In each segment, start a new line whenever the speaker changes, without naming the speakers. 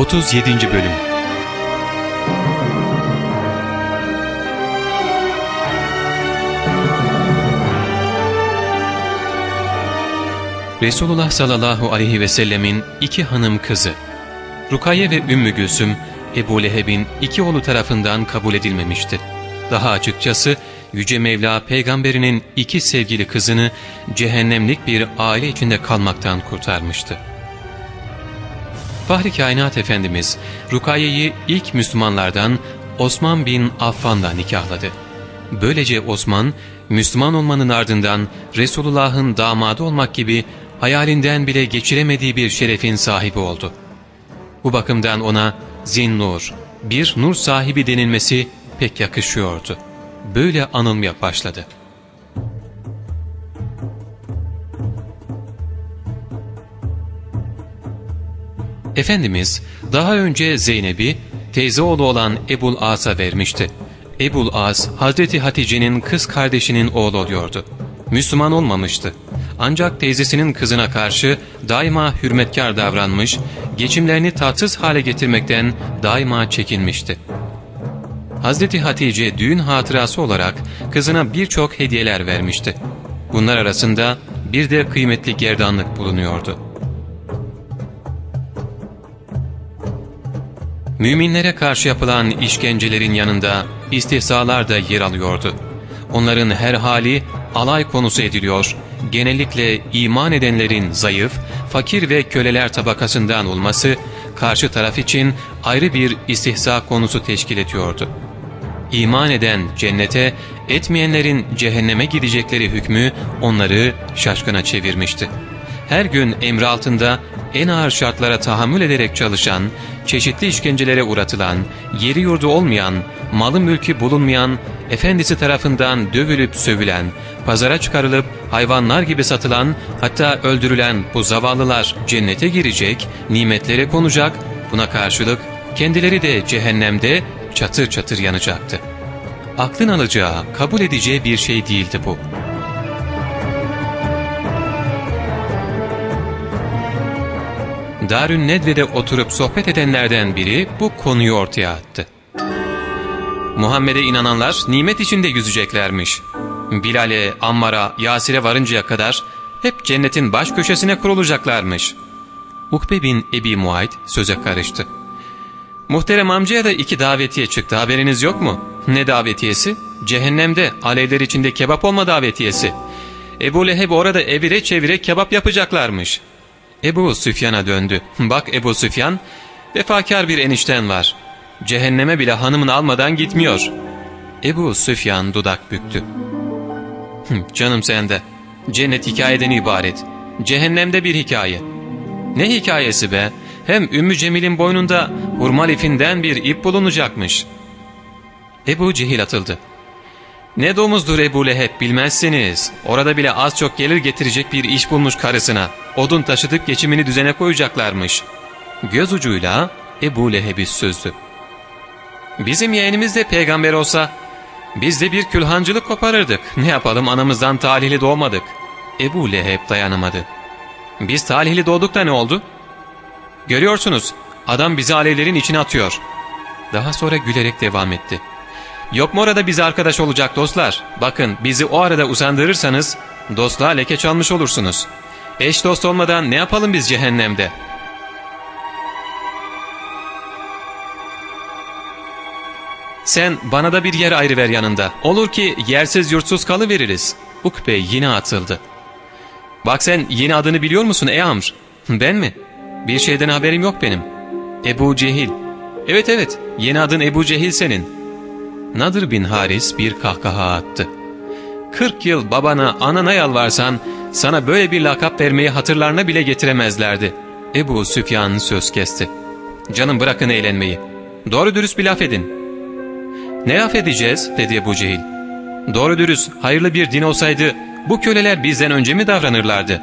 37. Bölüm Resulullah sallallahu aleyhi ve sellemin iki hanım kızı Rukaye ve Ümmü Gülsüm Ebu Leheb'in iki oğlu tarafından kabul edilmemişti. Daha açıkçası Yüce Mevla peygamberinin iki sevgili kızını cehennemlik bir aile içinde kalmaktan kurtarmıştı. Fahri Kainat Efendimiz Rukaye'yi ilk Müslümanlardan Osman bin Affan'la nikahladı. Böylece Osman, Müslüman olmanın ardından Resulullah'ın damadı olmak gibi hayalinden bile geçiremediği bir şerefin sahibi oldu. Bu bakımdan ona Zinnur, bir nur sahibi denilmesi pek yakışıyordu. Böyle anılmaya başladı. Efendimiz daha önce Zeynep'i teyze oğlu olan Ebul As'a vermişti. Ebul As, Hazreti Hatice'nin kız kardeşinin oğlu oluyordu. Müslüman olmamıştı. Ancak teyzesinin kızına karşı daima hürmetkar davranmış, geçimlerini tatsız hale getirmekten daima çekinmişti. Hazreti Hatice düğün hatırası olarak kızına birçok hediyeler vermişti. Bunlar arasında bir de kıymetli gerdanlık bulunuyordu. Müminlere karşı yapılan işkencelerin yanında istihzalar da yer alıyordu. Onların her hali alay konusu ediliyor, genellikle iman edenlerin zayıf, fakir ve köleler tabakasından olması karşı taraf için ayrı bir istihza konusu teşkil ediyordu. İman eden cennete, etmeyenlerin cehenneme gidecekleri hükmü onları şaşkına çevirmişti. Her gün emri altında en ağır şartlara tahammül ederek çalışan, çeşitli işkencelere uğratılan, yeri yurdu olmayan, malı mülkü bulunmayan, efendisi tarafından dövülüp sövülen, pazara çıkarılıp hayvanlar gibi satılan, hatta öldürülen bu zavallılar cennete girecek, nimetlere konacak, buna karşılık kendileri de cehennemde çatır çatır yanacaktı. Aklın alacağı, kabul edeceği bir şey değildi bu. Darün Nedve'de oturup sohbet edenlerden biri bu konuyu ortaya attı. Muhammed'e inananlar nimet içinde yüzeceklermiş. Bilal'e, Ammar'a, Yasir'e varıncaya kadar hep cennetin baş köşesine kurulacaklarmış. Ukbe bin Ebi Muayt söze karıştı. Muhterem amcaya da iki davetiye çıktı haberiniz yok mu? Ne davetiyesi? Cehennemde alevler içinde kebap olma davetiyesi. Ebu Leheb orada evire çevire kebap yapacaklarmış. Ebu Süfyan'a döndü. Bak Ebu Süfyan, vefakar bir enişten var. Cehenneme bile hanımını almadan gitmiyor. Ebu Süfyan dudak büktü. Canım sende. Cennet hikayeden ibaret. Cehennemde bir hikaye. Ne hikayesi be? Hem Ümmü Cemil'in boynunda hurma lifinden bir ip bulunacakmış. Ebu Cehil atıldı. Ne domuzdur Ebu Leheb bilmezsiniz. Orada bile az çok gelir getirecek bir iş bulmuş karısına. Odun taşıdık geçimini düzene koyacaklarmış. Göz ucuyla Ebu Leheb'i sözdü. Bizim yeğenimiz de peygamber olsa biz de bir külhancılık koparırdık. Ne yapalım anamızdan talihli doğmadık. Ebu Leheb dayanamadı. Biz talihli doğduk da ne oldu? Görüyorsunuz adam bizi alevlerin içine atıyor. Daha sonra gülerek devam etti. Yok mu orada bize arkadaş olacak dostlar? Bakın bizi o arada usandırırsanız dostluğa leke çalmış olursunuz. Eş dost olmadan ne yapalım biz cehennemde? Sen bana da bir yer ayrı ver yanında. Olur ki yersiz yurtsuz kalıveririz. Ukbe yine atıldı. Bak sen yeni adını biliyor musun ey Amr? Ben mi? Bir şeyden haberim yok benim. Ebu Cehil. Evet evet yeni adın Ebu Cehil senin. Nadir bin Haris bir kahkaha attı. Kırk yıl babana anana yalvarsan sana böyle bir lakap vermeyi hatırlarına bile getiremezlerdi. Ebu Süfyan söz kesti. Canım bırakın eğlenmeyi. Doğru dürüst bir laf edin. Ne laf dedi Ebu Cehil. Doğru dürüst hayırlı bir din olsaydı bu köleler bizden önce mi davranırlardı?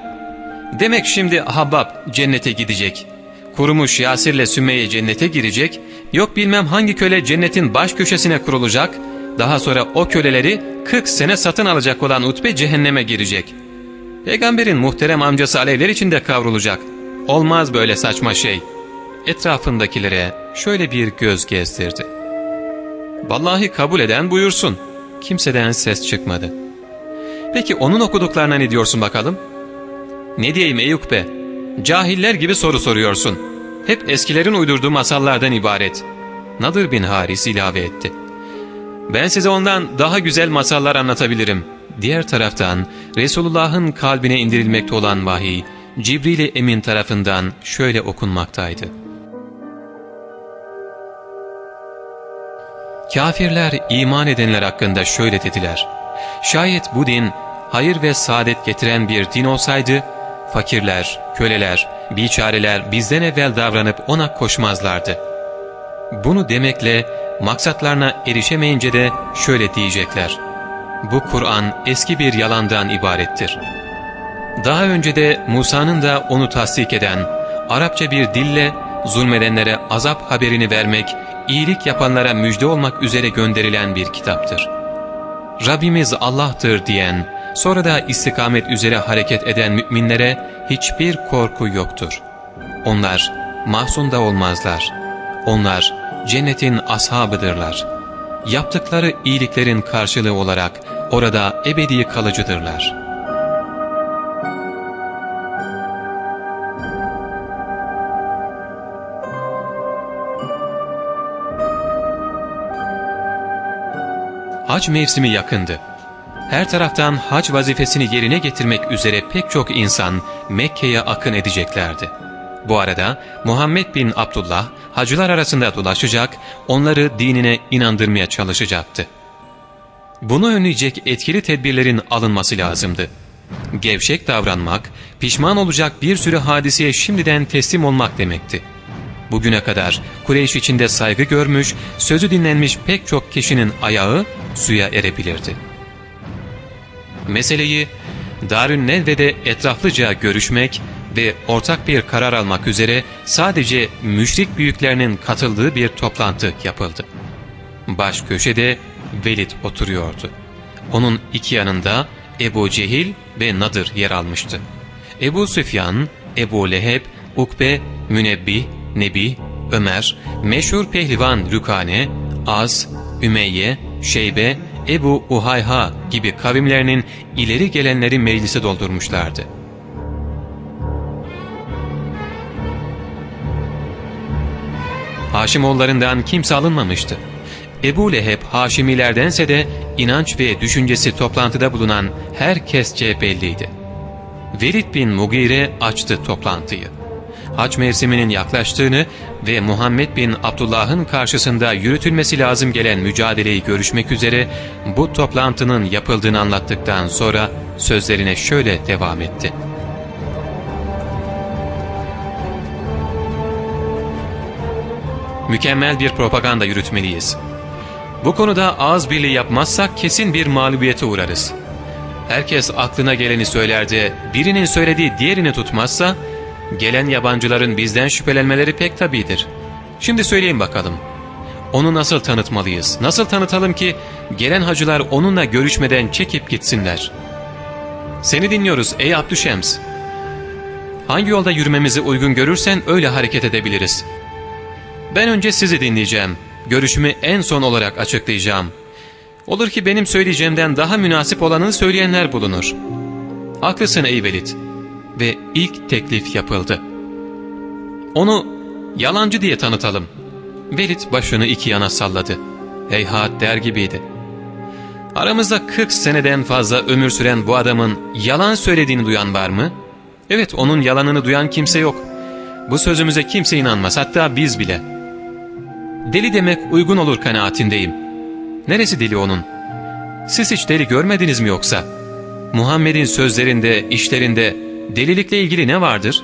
Demek şimdi Habbab cennete gidecek. Kurumuş Yasir'le Sümeyye cennete girecek, yok bilmem hangi köle cennetin baş köşesine kurulacak, daha sonra o köleleri 40 sene satın alacak olan Utbe cehenneme girecek. Peygamberin muhterem amcası alevler içinde kavrulacak. Olmaz böyle saçma şey. etrafındakilere şöyle bir göz gezdirdi. Vallahi kabul eden buyursun. Kimseden ses çıkmadı. Peki onun okuduklarına ne diyorsun bakalım? Ne diyeyim Eyüp be? Cahiller gibi soru soruyorsun. Hep eskilerin uydurduğu masallardan ibaret. Nadir bin Haris ilave etti. Ben size ondan daha güzel masallar anlatabilirim. Diğer taraftan Resulullah'ın kalbine indirilmekte olan vahiy, Cibril-i Emin tarafından şöyle okunmaktaydı. Kafirler iman edenler hakkında şöyle dediler. Şayet bu din hayır ve saadet getiren bir din olsaydı, fakirler, köleler, biçareler bizden evvel davranıp ona koşmazlardı. Bunu demekle maksatlarına erişemeyince de şöyle diyecekler. Bu Kur'an eski bir yalandan ibarettir. Daha önce de Musa'nın da onu tasdik eden, Arapça bir dille zulmedenlere azap haberini vermek, iyilik yapanlara müjde olmak üzere gönderilen bir kitaptır. Rabbimiz Allah'tır diyen, sonra da istikamet üzere hareket eden müminlere hiçbir korku yoktur. Onlar mahzun da olmazlar. Onlar cennetin ashabıdırlar. Yaptıkları iyiliklerin karşılığı olarak orada ebedi kalıcıdırlar. Hac mevsimi yakındı. Her taraftan hac vazifesini yerine getirmek üzere pek çok insan Mekke'ye akın edeceklerdi. Bu arada Muhammed bin Abdullah hacılar arasında dolaşacak, onları dinine inandırmaya çalışacaktı. Bunu önleyecek etkili tedbirlerin alınması lazımdı. Gevşek davranmak, pişman olacak bir sürü hadiseye şimdiden teslim olmak demekti. Bugüne kadar Kureyş içinde saygı görmüş, sözü dinlenmiş pek çok kişinin ayağı suya erebilirdi. Meseleyi Darün Nedve'de etraflıca görüşmek ve ortak bir karar almak üzere sadece müşrik büyüklerinin katıldığı bir toplantı yapıldı. Baş köşede Velid oturuyordu. Onun iki yanında Ebu Cehil ve Nadır yer almıştı. Ebu Süfyan, Ebu Leheb, Ukbe, Münebbih, Nebi, Ömer, meşhur pehlivan Rükane, Az, Ümeyye, Şeybe, Ebu Uhayha gibi kavimlerinin ileri gelenleri meclise doldurmuşlardı. Haşimoğullarından kimse alınmamıştı. Ebu Leheb Haşimilerdense de inanç ve düşüncesi toplantıda bulunan herkesçe belliydi. Velid bin Mugire açtı toplantıyı. Hac mevsiminin yaklaştığını ve Muhammed bin Abdullah'ın karşısında yürütülmesi lazım gelen mücadeleyi görüşmek üzere bu toplantının yapıldığını anlattıktan sonra sözlerine şöyle devam etti. Mükemmel bir propaganda yürütmeliyiz. Bu konuda ağız birliği yapmazsak kesin bir mağlubiyete uğrarız. Herkes aklına geleni söyler de birinin söylediği diğerini tutmazsa gelen yabancıların bizden şüphelenmeleri pek tabidir. Şimdi söyleyin bakalım. Onu nasıl tanıtmalıyız? Nasıl tanıtalım ki gelen hacılar onunla görüşmeden çekip gitsinler? Seni dinliyoruz ey Abdüşems. Hangi yolda yürümemizi uygun görürsen öyle hareket edebiliriz. Ben önce sizi dinleyeceğim. Görüşümü en son olarak açıklayacağım. Olur ki benim söyleyeceğimden daha münasip olanını söyleyenler bulunur. Haklısın ey Velid. Ve ilk teklif yapıldı. Onu yalancı diye tanıtalım. Velid başını iki yana salladı. Heyhat der gibiydi. Aramızda 40 seneden fazla ömür süren bu adamın yalan söylediğini duyan var mı? Evet onun yalanını duyan kimse yok. Bu sözümüze kimse inanmaz hatta biz bile. Deli demek uygun olur kanaatindeyim. Neresi deli onun? Siz hiç deli görmediniz mi yoksa? Muhammed'in sözlerinde, işlerinde delilikle ilgili ne vardır?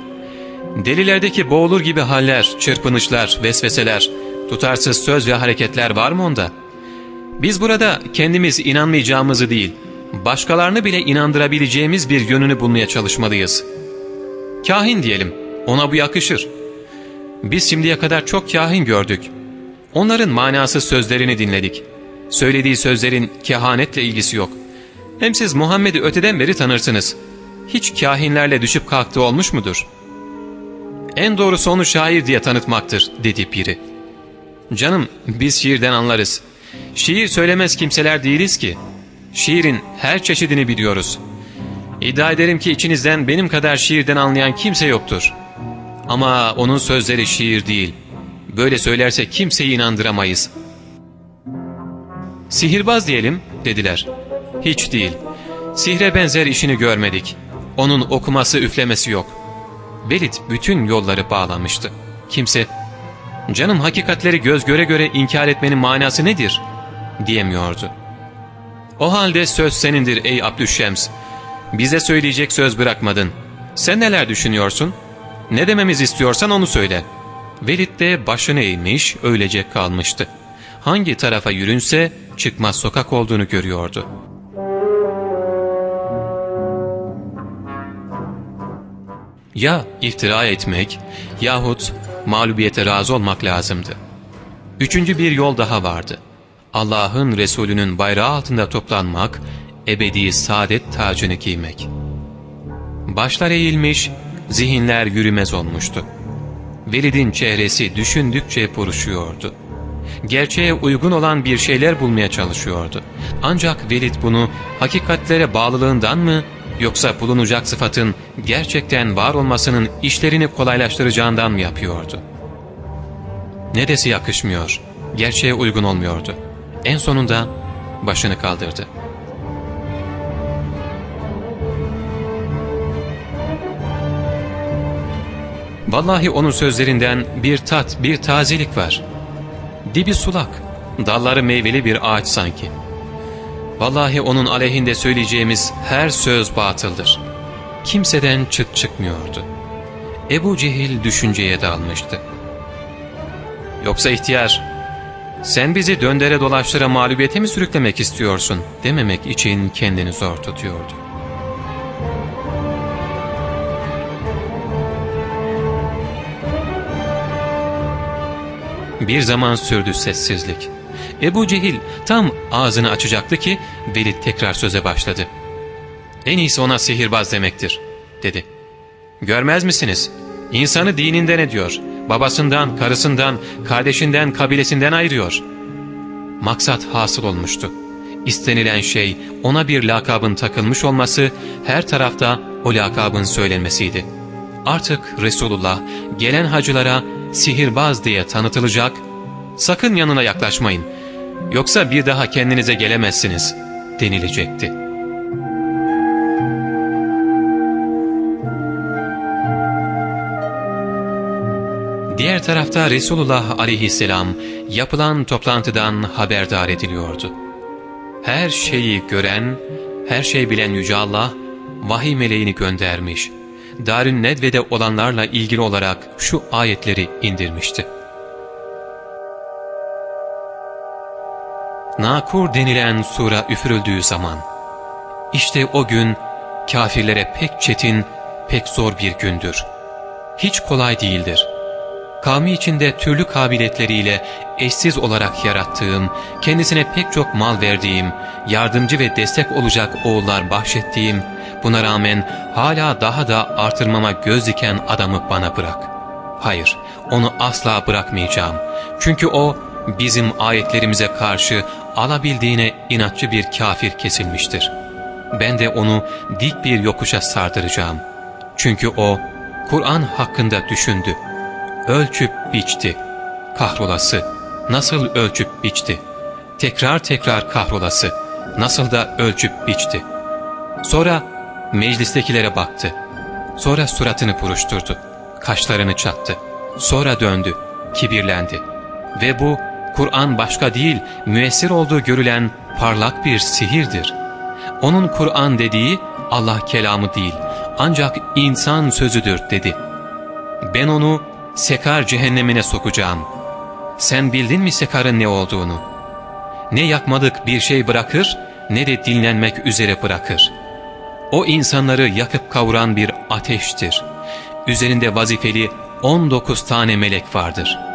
Delilerdeki boğulur gibi haller, çırpınışlar, vesveseler, tutarsız söz ve hareketler var mı onda? Biz burada kendimiz inanmayacağımızı değil, başkalarını bile inandırabileceğimiz bir yönünü bulmaya çalışmalıyız. Kahin diyelim, ona bu yakışır. Biz şimdiye kadar çok kahin gördük. Onların manasız sözlerini dinledik. Söylediği sözlerin kehanetle ilgisi yok. Hem siz Muhammed'i öteden beri tanırsınız. Hiç kahinlerle düşüp kalktığı olmuş mudur? En doğrusu onu şair diye tanıtmaktır dedi biri. Canım biz şiirden anlarız. Şiir söylemez kimseler değiliz ki. Şiirin her çeşidini biliyoruz. İddia ederim ki içinizden benim kadar şiirden anlayan kimse yoktur. Ama onun sözleri şiir değil. Böyle söylerse kimseyi inandıramayız. Sihirbaz diyelim dediler. Hiç değil. Sihre benzer işini görmedik. Onun okuması üflemesi yok. Velid bütün yolları bağlamıştı. Kimse canım hakikatleri göz göre göre inkar etmenin manası nedir diyemiyordu. O halde söz senindir ey Abdüşşems. Bize söyleyecek söz bırakmadın. Sen neler düşünüyorsun? Ne dememiz istiyorsan onu söyle. Velid de başını eğmiş öylece kalmıştı. Hangi tarafa yürünse çıkmaz sokak olduğunu görüyordu. Ya iftira etmek yahut mağlubiyete razı olmak lazımdı. Üçüncü bir yol daha vardı. Allah'ın Resulü'nün bayrağı altında toplanmak, ebedi saadet tacını giymek. Başlar eğilmiş, zihinler yürümez olmuştu. Velid'in çehresi düşündükçe buruşuyordu. Gerçeğe uygun olan bir şeyler bulmaya çalışıyordu. Ancak Velid bunu hakikatlere bağlılığından mı yoksa bulunacak sıfatın gerçekten var olmasının işlerini kolaylaştıracağından mı yapıyordu? Nedesi yakışmıyor, gerçeğe uygun olmuyordu. En sonunda başını kaldırdı. Vallahi onun sözlerinden bir tat, bir tazelik var. Dibi sulak, dalları meyveli bir ağaç sanki. Vallahi onun aleyhinde söyleyeceğimiz her söz batıldır. Kimseden çıt çıkmıyordu. Ebu Cehil düşünceye dalmıştı. Yoksa ihtiyar, sen bizi döndere dolaştıra mağlubiyete mi sürüklemek istiyorsun dememek için kendini zor tutuyordu. Bir zaman sürdü sessizlik. Ebu Cehil tam ağzını açacaktı ki Velid tekrar söze başladı. En iyisi ona sihirbaz demektir, dedi. Görmez misiniz? İnsanı dininden ediyor. Babasından, karısından, kardeşinden, kabilesinden ayırıyor. Maksat hasıl olmuştu. İstenilen şey ona bir lakabın takılmış olması, her tarafta o lakabın söylenmesiydi. Artık Resulullah gelen hacılara sihirbaz diye tanıtılacak, sakın yanına yaklaşmayın, yoksa bir daha kendinize gelemezsiniz denilecekti. Diğer tarafta Resulullah aleyhisselam yapılan toplantıdan haberdar ediliyordu. Her şeyi gören, her şey bilen Yüce Allah, vahiy meleğini göndermiş. Darün Nedve'de olanlarla ilgili olarak şu ayetleri indirmişti. Nakur denilen sura üfürüldüğü zaman, işte o gün kafirlere pek çetin, pek zor bir gündür. Hiç kolay değildir. Kavmi içinde türlü kabiliyetleriyle eşsiz olarak yarattığım, kendisine pek çok mal verdiğim, yardımcı ve destek olacak oğullar bahşettiğim, buna rağmen hala daha da artırmama göz diken adamı bana bırak. Hayır, onu asla bırakmayacağım. Çünkü o, bizim ayetlerimize karşı alabildiğine inatçı bir kafir kesilmiştir. Ben de onu dik bir yokuşa sardıracağım. Çünkü o, Kur'an hakkında düşündü. Ölçüp biçti. Kahrolası, nasıl ölçüp biçti. Tekrar tekrar kahrolası, nasıl da ölçüp biçti. Sonra meclistekilere baktı. Sonra suratını buruşturdu. Kaşlarını çattı. Sonra döndü, kibirlendi. Ve bu Kur'an başka değil, müessir olduğu görülen parlak bir sihirdir. Onun Kur'an dediği Allah kelamı değil, ancak insan sözüdür dedi. Ben onu Sekar cehennemine sokacağım. Sen bildin mi Sekar'ın ne olduğunu? Ne yakmadık bir şey bırakır, ne de dinlenmek üzere bırakır. O insanları yakıp kavuran bir ateştir. Üzerinde vazifeli 19 tane melek vardır.''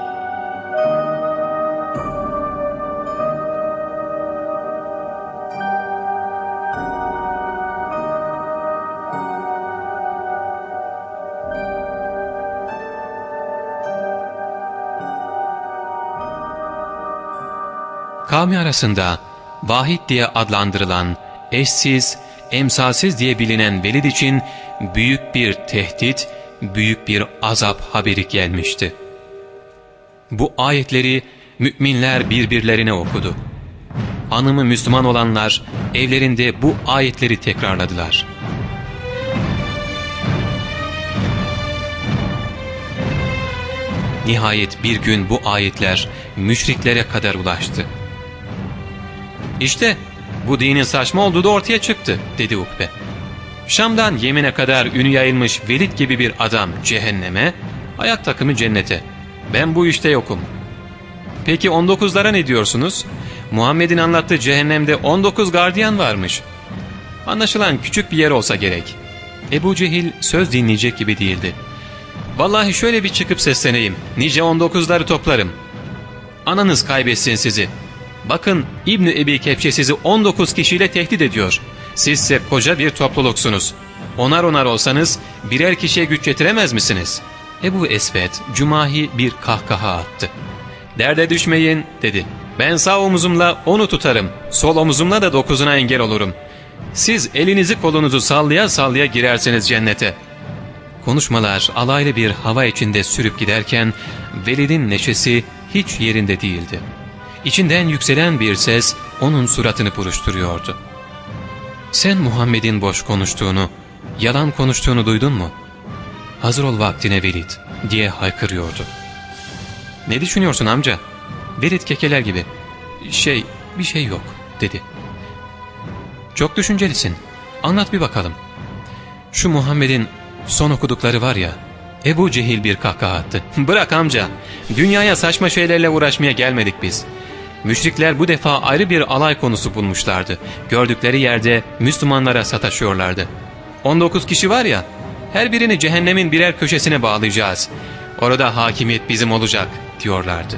Kavmi arasında vahid diye adlandırılan, eşsiz, emsalsiz diye bilinen Velid için büyük bir tehdit, büyük bir azap haberi gelmişti. Bu ayetleri müminler birbirlerine okudu. Hanımı Müslüman olanlar evlerinde bu ayetleri tekrarladılar. Nihayet bir gün bu ayetler müşriklere kadar ulaştı. İşte bu dinin saçma olduğu da ortaya çıktı dedi Ukbe. Şam'dan Yemen'e kadar ünü yayılmış Velid gibi bir adam cehenneme, ayak takımı cennete. Ben bu işte yokum. Peki 19'lara ne diyorsunuz? Muhammed'in anlattığı cehennemde 19 gardiyan varmış. Anlaşılan küçük bir yer olsa gerek. Ebu Cehil söz dinleyecek gibi değildi. Vallahi şöyle bir çıkıp sesleneyim. Nice 19'ları toplarım. Ananız kaybetsin sizi. Bakın İbni Ebi Kepçe sizi 19 kişiyle tehdit ediyor. Sizse koca bir topluluksunuz. Onar onar olsanız birer kişiye güç getiremez misiniz? Ebu Esved Cumahi bir kahkaha attı. Derde düşmeyin dedi. Ben sağ omuzumla onu tutarım. Sol omuzumla da dokuzuna engel olurum. Siz elinizi kolunuzu sallaya sallaya girersiniz cennete. Konuşmalar alaylı bir hava içinde sürüp giderken Velid'in neşesi hiç yerinde değildi. İçinden yükselen bir ses onun suratını buruşturuyordu. Sen Muhammed'in boş konuştuğunu, yalan konuştuğunu duydun mu? Hazır ol vaktine Velid diye haykırıyordu. Ne düşünüyorsun amca? Velid kekeler gibi. Şey, bir şey yok dedi. Çok düşüncelisin. Anlat bir bakalım. Şu Muhammed'in son okudukları var ya, Ebu Cehil bir kahkaha attı. Bırak amca, dünyaya saçma şeylerle uğraşmaya gelmedik biz. Müşrikler bu defa ayrı bir alay konusu bulmuşlardı. Gördükleri yerde Müslümanlara sataşıyorlardı. 19 kişi var ya, her birini cehennemin birer köşesine bağlayacağız. Orada hakimiyet bizim olacak diyorlardı.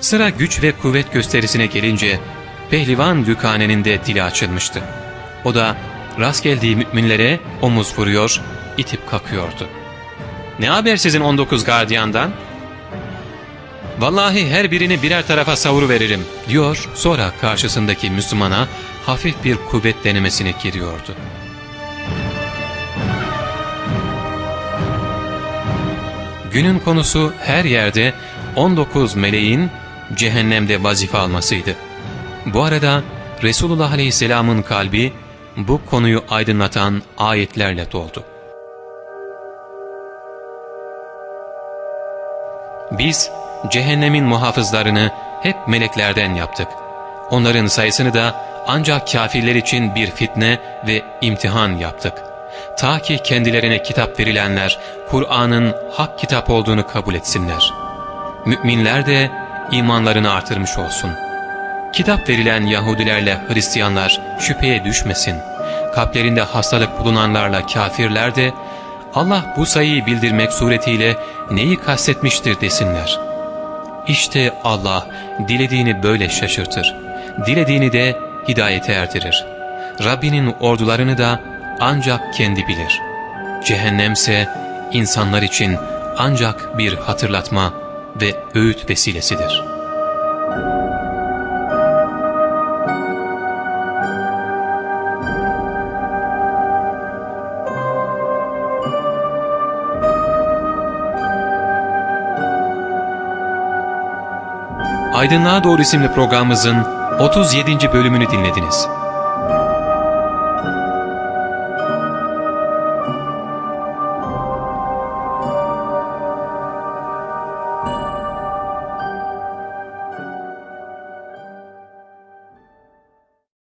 Sıra güç ve kuvvet gösterisine gelince pehlivan Lükane'nin de dili açılmıştı. O da rast geldiği müminlere omuz vuruyor, itip kakıyordu. Ne haber sizin 19 gardiyandan? Vallahi her birini birer tarafa savuru veririm diyor sonra karşısındaki Müslümana hafif bir kuvvet denemesine giriyordu. Günün konusu her yerde 19 meleğin cehennemde vazife almasıydı. Bu arada Resulullah Aleyhisselam'ın kalbi bu konuyu aydınlatan ayetlerle doldu. Biz cehennemin muhafızlarını hep meleklerden yaptık. Onların sayısını da ancak kafirler için bir fitne ve imtihan yaptık. Ta ki kendilerine kitap verilenler Kur'an'ın hak kitap olduğunu kabul etsinler. Müminler de imanlarını artırmış olsun. Kitap verilen Yahudilerle Hristiyanlar şüpheye düşmesin. Kalplerinde hastalık bulunanlarla kafirler de Allah bu sayıyı bildirmek suretiyle neyi kastetmiştir desinler. İşte Allah dilediğini böyle şaşırtır. Dilediğini de hidayete erdirir. Rabbinin ordularını da ancak kendi bilir. Cehennemse insanlar için ancak bir hatırlatma ve öğüt vesilesidir. Aydınlığa Doğru isimli programımızın 37. bölümünü dinlediniz.